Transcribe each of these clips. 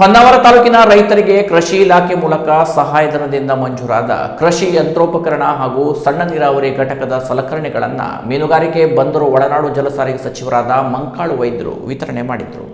ಹೊನ್ನಾವರ ತಾಲೂಕಿನ ರೈತರಿಗೆ ಕೃಷಿ ಇಲಾಖೆ ಮೂಲಕ ಸಹಾಯಧನದಿಂದ ಮಂಜೂರಾದ ಕೃಷಿ ಯಂತ್ರೋಪಕರಣ ಹಾಗೂ ಸಣ್ಣ ನೀರಾವರಿ ಘಟಕದ ಸಲಕರಣೆಗಳನ್ನು ಮೀನುಗಾರಿಕೆ ಬಂದರು ಒಳನಾಡು ಜಲಸಾರಿಗೆ ಸಚಿವರಾದ ಮಂಕಾಳು ವೈದ್ಯರು ವಿತರಣೆ ಮಾಡಿದರು.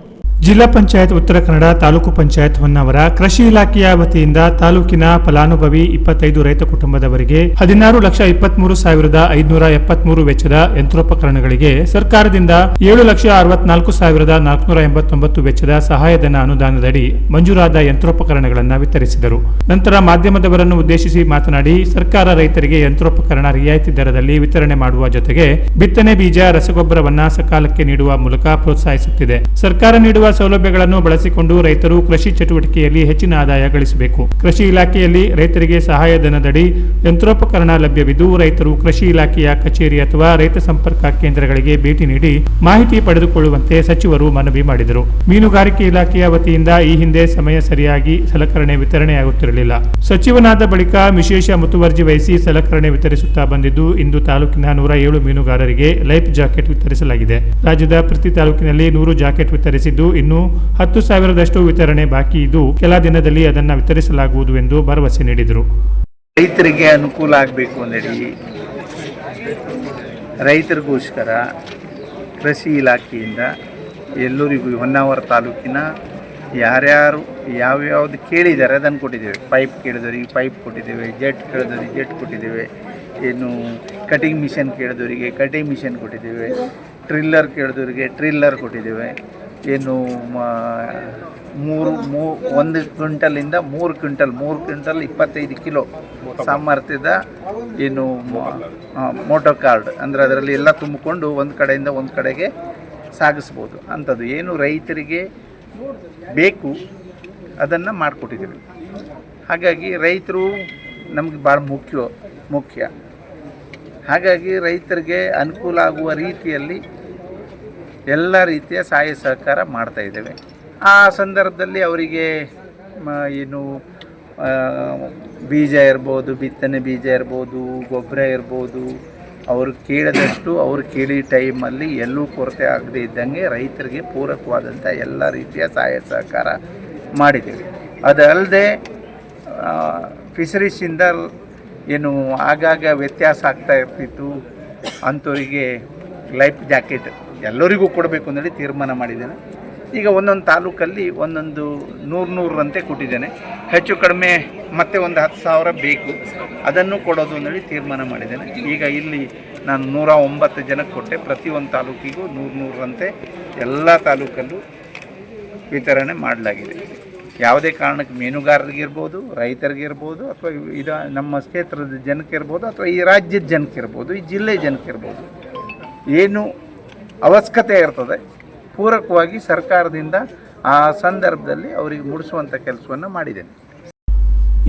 ಜಿಲ್ಲಾ ಪಂಚಾಯತ್ ಉತ್ತರ ಕನ್ನಡ ತಾಲೂಕು ಪಂಚಾಯತ್ ಹೊನ್ನಾವರ ಕೃಷಿ ಇಲಾಖೆಯ ವತಿಯಿಂದ ತಾಲೂಕಿನ ಫಲಾನುಭವಿ ಇಪ್ಪತ್ತೈದು ರೈತ ಕುಟುಂಬದವರಿಗೆ ಹದಿನಾರು ಲಕ್ಷ ಇಪ್ಪತ್ಮೂರು ಸಾವಿರದ ಐದುನೂರ ಎಪ್ಪತ್ಮೂರು ವೆಚ್ಚದ ಯಂತ್ರೋಪಕರಣಗಳಿಗೆ ಸರ್ಕಾರದಿಂದ ಏಳು ಲಕ್ಷ ಅರವತ್ನಾಲ್ಕು ಸಾವಿರದ ನಾಲ್ಕುನೂರ ಎಂಬತ್ತೊಂಬತ್ತು ವೆಚ್ಚದ ಸಹಾಯಧನ ಅನುದಾನದಡಿ ಮಂಜೂರಾದ ಯಂತ್ರೋಪಕರಣಗಳನ್ನು ವಿತರಿಸಿದರು. ನಂತರ ಮಾಧ್ಯಮದವರನ್ನು ಉದ್ದೇಶಿಸಿ ಮಾತನಾಡಿ, ಸರ್ಕಾರ ರೈತರಿಗೆ ಯಂತ್ರೋಪಕರಣ ರಿಯಾಯಿತಿ ದರದಲ್ಲಿ ವಿತರಣೆ ಮಾಡುವ ಜೊತೆಗೆ ಬಿತ್ತನೆ ಬೀಜ ರಸಗೊಬ್ಬರವನ್ನು ಸಕಾಲಕ್ಕೆ ನೀಡುವ ಮೂಲಕ ಪ್ರೋತ್ಸಾಹಿಸುತ್ತಿದೆ. ಸರ್ಕಾರ ನೀಡುವ ಸೌಲಭ್ಯಗಳನ್ನು ಬಳಸಿಕೊಂಡು ರೈತರು ಕೃಷಿ ಚಟುವಟಿಕೆಯಲ್ಲಿ ಹೆಚ್ಚಿನ ಆದಾಯ ಗಳಿಸಬೇಕು. ಕೃಷಿ ಇಲಾಖೆಯಲ್ಲಿ ರೈತರಿಗೆ ಸಹಾಯಧನದಡಿ ಯಂತ್ರೋಪಕರಣ ಲಭ್ಯವಿದ್ದು, ರೈತರು ಕೃಷಿ ಇಲಾಖೆಯ ಕಚೇರಿ ಅಥವಾ ರೈತ ಸಂಪರ್ಕ ಕೇಂದ್ರಗಳಿಗೆ ಭೇಟಿ ನೀಡಿ ಮಾಹಿತಿ ಪಡೆದುಕೊಳ್ಳುವಂತೆ ಸಚಿವರು ಮನವಿ ಮಾಡಿದರು. ಮೀನುಗಾರಿಕೆ ಇಲಾಖೆಯ ವತಿಯಿಂದ ಈ ಹಿಂದೆ ಸಮಯ ಸರಿಯಾಗಿ ಸಲಕರಣೆ ವಿತರಣೆಯಾಗುತ್ತಿರಲಿಲ್ಲ. ಸಚಿವನಾದ ಬಳಿಕ ವಿಶೇಷ ಮುತುವರ್ಜಿ ವಹಿಸಿ ಸಲಕರಣೆ ವಿತರಿಸುತ್ತಾ ಬಂದಿದ್ದು, ಇಂದು ತಾಲೂಕಿನ ನೂರ ಏಳು ಮೀನುಗಾರರಿಗೆ ಲೈಫ್ ಜಾಕೆಟ್ ವಿತರಿಸಲಾಗಿದೆ. ರಾಜ್ಯದ ಪ್ರತಿ ತಾಲೂಕಿನಲ್ಲಿ ನೂರು ಜಾಕೆಟ್ ವಿತರಿಸಿದ್ದು ಇನ್ನು ಹತ್ತು ಸಾವಿರದಷ್ಟು ವಿತರಣೆ ಬಾಕಿ ಇದ್ದು, ಕೆಲ ದಿನದಲ್ಲಿ ಅದನ್ನ ವಿತರಿಸಲಾಗುವುದು ಎಂದು ಭರವಸೆ ನೀಡಿದರು. ರೈತರಿಗೆ ಅನುಕೂಲ ಆಗಬೇಕು ಅಂದೇಳಿ ರೈತರಿಗೋಸ್ಕರ ಕೃಷಿ ಇಲಾಖೆಯಿಂದ ಎಲ್ಲರಿಗೂ ಹೊನ್ನಾವರ ತಾಲೂಕಿನ ಯಾರ್ಯಾರು ಯಾವ್ಯಾವ್ದು ಕೇಳಿದ್ದಾರೆ ಅದನ್ನು ಕೊಟ್ಟಿದ್ದೇವೆ. ಪೈಪ್ ಕೇಳಿದವರಿಗೆ ಪೈಪ್ ಕೊಟ್ಟಿದ್ದೇವೆ, ಜೆಟ್ ಕೇಳಿದವರಿಗೆ ಜೆಟ್ ಕೊಟ್ಟಿದ್ದೇವೆ, ಏನು ಕಟಿಂಗ್ ಮಿಷನ್ ಕೇಳಿದವರಿಗೆ ಕಟಿಂಗ್ ಮಿಷನ್ ಕೊಟ್ಟಿದ್ದೇವೆ, ಟ್ರಿಲ್ಲರ್ ಕೇಳಿದವರಿಗೆ ಟ್ರಿಲ್ಲರ್ ಕೊಟ್ಟಿದ್ದೇವೆ. ಏನು ಮೂರು, ಮೂ, ಒಂದು ಕ್ವಿಂಟಲಿಂದ ಮೂರು ಕ್ವಿಂಟಲ್ ಮೂರು ಕ್ವಿಂಟಲ್ ಇಪ್ಪತ್ತೈದು ಕಿಲೋ ಸಾಮರ್ಥ್ಯದ ಏನು ಮೋಟೋ ಕಾರ್ಡ್ ಅಂದರೆ ಅದರಲ್ಲಿ ಎಲ್ಲ ತುಂಬಿಕೊಂಡು ಒಂದು ಕಡೆಯಿಂದ ಒಂದು ಕಡೆಗೆ ಸಾಗಿಸ್ಬೋದು. ಅಂಥದ್ದು. ಏನು ರೈತರಿಗೆ ಬೇಕು, ಅದನ್ನು ಮಾಡಿಕೊಟ್ಟಿದ್ದೀವಿ. ಹಾಗಾಗಿ ರೈತರು ನಮಗೆ ಭಾಳ ಮುಖ್ಯ ಮುಖ್ಯ. ಹಾಗಾಗಿ ರೈತರಿಗೆ ಅನುಕೂಲ ಆಗುವ ರೀತಿಯಲ್ಲಿ ಎಲ್ಲ ರೀತಿಯ ಸಹಾಯ ಸಹಕಾರ ಮಾಡ್ತಾ ಇದ್ದೇವೆ. ಆ ಸಂದರ್ಭದಲ್ಲಿ ಅವರಿಗೆ ಏನು ಬೀಜ ಇರ್ಬೋದು, ಬಿತ್ತನೆ ಬೀಜ ಇರ್ಬೋದು, ಗೊಬ್ಬರ ಇರ್ಬೋದು, ಅವರು ಕೇಳಿದಷ್ಟು, ಅವರು ಕೇಳಿ ಟೈಮಲ್ಲಿ ಎಲ್ಲೂ ಕೊರತೆ ಆಗದೇ ಇದ್ದಂಗೆ ರೈತರಿಗೆ ಪೂರಕವಾದಂಥ ಎಲ್ಲ ರೀತಿಯ ಸಹಾಯ ಸಹಕಾರ ಮಾಡಿದ್ದೇವೆ. ಅದಲ್ಲದೆ ಫಿಶರೀಸಿಂದ ಏನು ಆಗಾಗ ವ್ಯತ್ಯಾಸ ಆಗ್ತಾ ಇರ್ತಿತ್ತು, ಅಂಥವರಿಗೆ ಲೈಫ್ ಜಾಕೆಟ್ ಎಲ್ಲರಿಗೂ ಕೊಡಬೇಕು ಅಂತೇಳಿ ತೀರ್ಮಾನ ಮಾಡಿದ್ದೇನೆ. ಈಗ ಒಂದೊಂದು ತಾಲೂಕಲ್ಲಿ ಒಂದೊಂದು ನೂರು ನೂರರಂತೆ ಕೊಟ್ಟಿದ್ದೇನೆ. ಹೆಚ್ಚು ಕಡಿಮೆ ಮತ್ತೆ ಒಂದು ಹತ್ತು ಸಾವಿರ ಬೇಕು. ಅದನ್ನು ಕೊಡೋದು ಅಂತೇಳಿ ತೀರ್ಮಾನ ಮಾಡಿದ್ದೇನೆ. ಈಗ ಇಲ್ಲಿ ನಾನು ನೂರ ಒಂಬತ್ತು ಜನಕ್ಕೆ ಕೊಟ್ಟೆ. ಪ್ರತಿಯೊಂದು ತಾಲೂಕಿಗೂ ನೂರು ನೂರರಂತೆ ಎಲ್ಲ ತಾಲೂಕಲ್ಲೂ ವಿತರಣೆ ಮಾಡಲಾಗಿದೆ. ಯಾವುದೇ ಕಾರಣಕ್ಕೆ ಮೀನುಗಾರರಿಗಿರ್ಬೋದು ರೈತರಿಗಿರ್ಬೋದು ಅಥವಾ ಇದು ನಮ್ಮ ಕ್ಷೇತ್ರದ ಜನಕ್ಕಿರ್ಬೋದು ಅಥವಾ ಈ ರಾಜ್ಯದ ಜನಕ್ಕಿರ್ಬೋದು ಈ ಜಿಲ್ಲೆ ಜನಕ್ಕಿರ್ಬೋದು ಏನು ಅವಶ್ಯಕತೆ ಇರ್ತದೆ. ಪೂರಕವಾಗಿ ಸರ್ಕಾರದಿಂದ ಆ ಸಂದರ್ಭದಲ್ಲಿ ಅವರಿಗೆ ಮುಡಿಸುವಂಥ ಕೆಲಸವನ್ನು ಮಾಡಿದ್ದೇನೆ.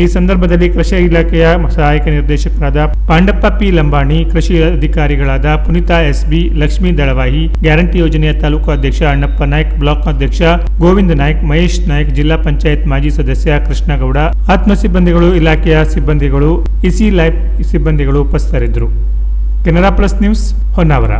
ಈ ಸಂದರ್ಭದಲ್ಲಿ ಕೃಷಿ ಇಲಾಖೆಯ ಸಹಾಯಕ ನಿರ್ದೇಶಕರಾದ ಪಾಂಡಪ್ಪ ಪಿ ಲಂಬಾಣಿ, ಕೃಷಿ ಅಧಿಕಾರಿಗಳಾದ Punitha S B Lakshmi Dalavayi, guarantee ಯೋಜನೆಯ ತಾಲೂಕು ಅಧ್ಯಕ್ಷ ಅಣ್ಣಪ್ಪ ನಾಯ್ಕ್, ಬ್ಲಾಕ್ ಅಧ್ಯಕ್ಷ ಗೋವಿಂದ ನಾಯ್ಕ್, ಮಹೇಶ್ ನಾಯ್ಕ್, ಜಿಲ್ಲಾ ಪಂಚಾಯತ್ ಮಾಜಿ ಸದಸ್ಯ ಕೃಷ್ಣಗೌಡ ಆತ್ಮ ಸಿಬ್ಬಂದಿಗಳು ಇಲಾಖೆಯ ಸಿಬ್ಬಂದಿಗಳು, ಇಸಿ ಲೈಫ್ ಸಿಬ್ಬಂದಿಗಳು ಉಪಸ್ಥಿತರಿದ್ದರು. Canara plus news Honnavar.